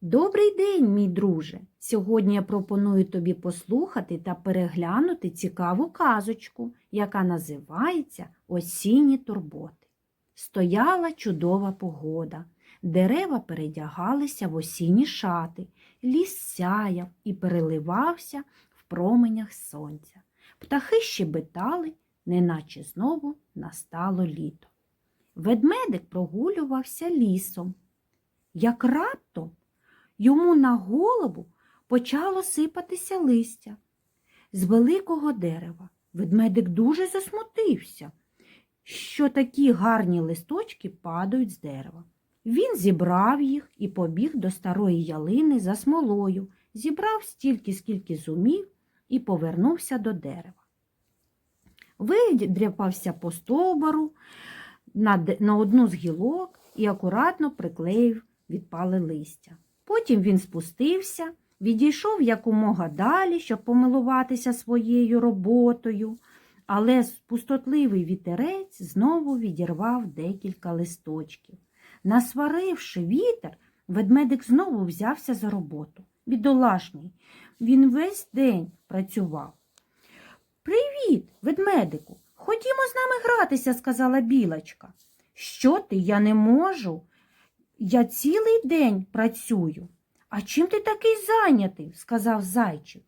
Добрий день, мій друже! Сьогодні я пропоную тобі послухати та переглянути цікаву казочку, яка називається Осінні турботи. Стояла чудова погода, дерева передягалися в осінні шати, ліс сяяв і переливався в променях сонця. Птахи щебетали, неначе знову настало літо. Ведмедик прогулювався лісом. Як раптом йому на голову почало сипатися листя з великого дерева. Ведмедик дуже засмутився, що такі гарні листочки падають з дерева. Він зібрав їх і побіг до старої ялини за смолою, зібрав стільки, скільки зумів, і повернувся до дерева. Видряпався по стовбару на, одну з гілок і акуратно приклеїв відпале листя. Потім він спустився, відійшов якомога далі, щоб помилуватися своєю роботою, але пустотливий вітерець знову відірвав декілька листочків. Насваривши вітер, ведмедик знову взявся за роботу. Бідолашний, він весь день працював. Привіт, ведмедику. Ходімо з нами гратися, сказала білочка. Що ти? Я не можу. Я цілий день працюю. А чим ти такий зайнятий? сказав зайчик.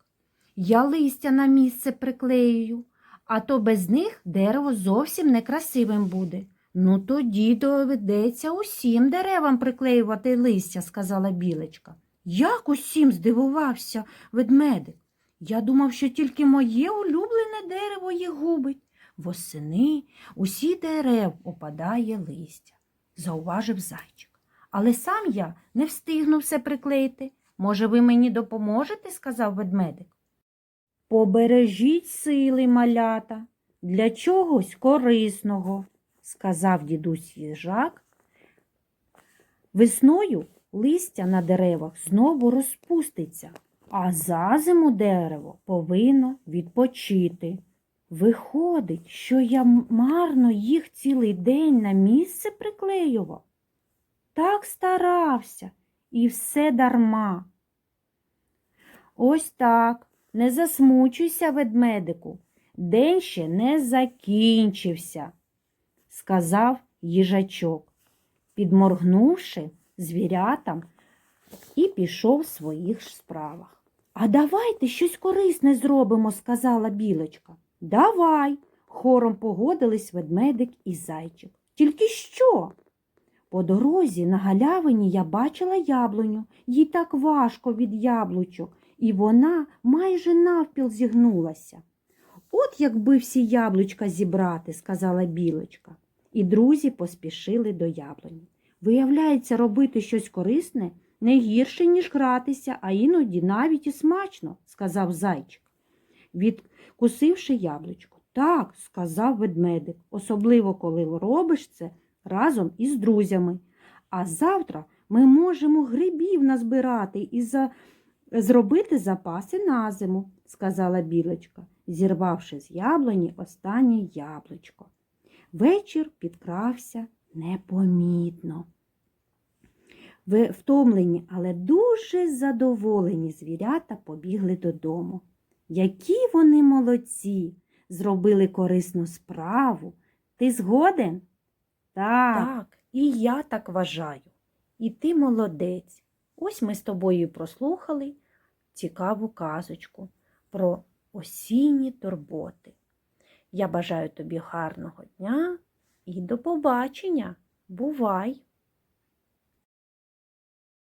Я листя на місце приклеюю, а то без них дерево зовсім некрасивим буде. Ну тоді доведеться усім деревам приклеювати листя, сказала білочка. Як усім здивувався ведмедик. Я думав, що тільки моє улюблене дерево їх губить. Восени усі дерев опадає листя, зауважив зайчик. Але сам я не встигну все приклеїти. Може, ви мені допоможете? сказав ведмедик. Побережіть сили, малята, для чогось корисного, сказав дідусь їжак. Весною листя на деревах знову розпуститься, а за зиму дерево повинно відпочити. Виходить, що я марно їх цілий день на місце приклеював. Так старався, і все дарма. Ось так, не засмучуйся, ведмедику, день ще не закінчився, сказав їжачок, підморгнувши звірятам і пішов в своїх справах. А давайте щось корисне зробимо, сказала білочка. Давай, хором погодились ведмедик і зайчик. Тільки що? По дорозі на галявині я бачила яблуню, їй так важко від яблучок, і вона майже навпіл зігнулася. От якби всі яблучка зібрати, сказала білочка. І друзі поспішили до яблуні. Виявляється, робити щось корисне не гірше, ніж гратися, а іноді навіть і смачно, сказав зайчик, відкусивши яблучко. Так, сказав ведмедик, особливо коли робиш це разом із друзями. А завтра ми можемо грибів назбирати і за... зробити запаси на зиму, сказала білочка, зірвавши з яблуні останнє яблучко. Вечір підкрався непомітно. Ви втомлені, але дуже задоволені звірята побігли додому. Які вони молодці, зробили корисну справу. Ти згоден? Так, так, і я так вважаю. І ти молодець. Ось ми з тобою прослухали цікаву казочку про осінні турботи. Я бажаю тобі гарного дня і до побачення. Бувай!